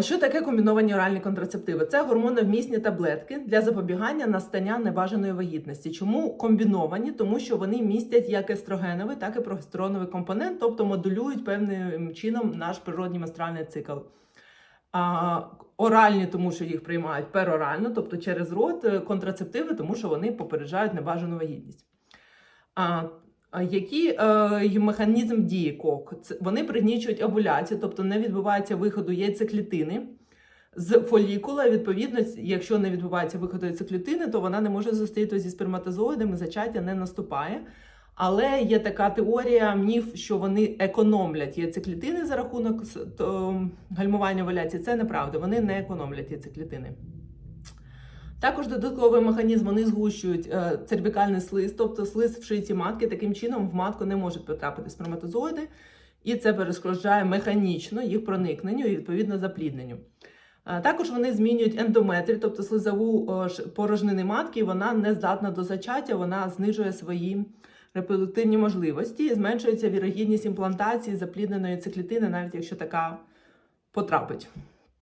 Що таке комбіновані оральні контрацептиви? Це гормоновмісні таблетки для запобігання настання небажаної вагітності. Чому комбіновані? Тому що вони містять як естрогеновий, так і прогестероновий компонент, тобто модулюють певним чином наш природній менструальний цикл. А, оральні, тому що їх приймають перорально, тобто через рот, е, контрацептиви, тому що вони попереджають небажану вагітність. А який е, механізм дії КОК? Це, вони пригнічують овуляцію, тобто не відбувається виходу яйцеклітини з фолікула. Відповідно, якщо не відбувається виходу яйцеклітини, то вона не може зустріти зі сперматозоїдами, зачаття не наступає. Але є така теорія, міф, що вони економлять яйцеклітини за рахунок то, гальмування овуляції. Це неправда, вони не економлять яйцеклітини. Також додатковий механізм вони згущують е, цервікальний слиз, тобто слиз в шийці матки. Таким чином в матку не можуть потрапити сперматозоїди, і це перешкоджає механічно їх проникненню і відповідно заплідненню. Е, Також вони змінюють ендометрі, тобто слизову е, порожнини матки, вона не здатна до зачаття, вона знижує свої репродуктивні можливості і зменшується вірогідність імплантації заплідненої циклітини, навіть якщо така потрапить.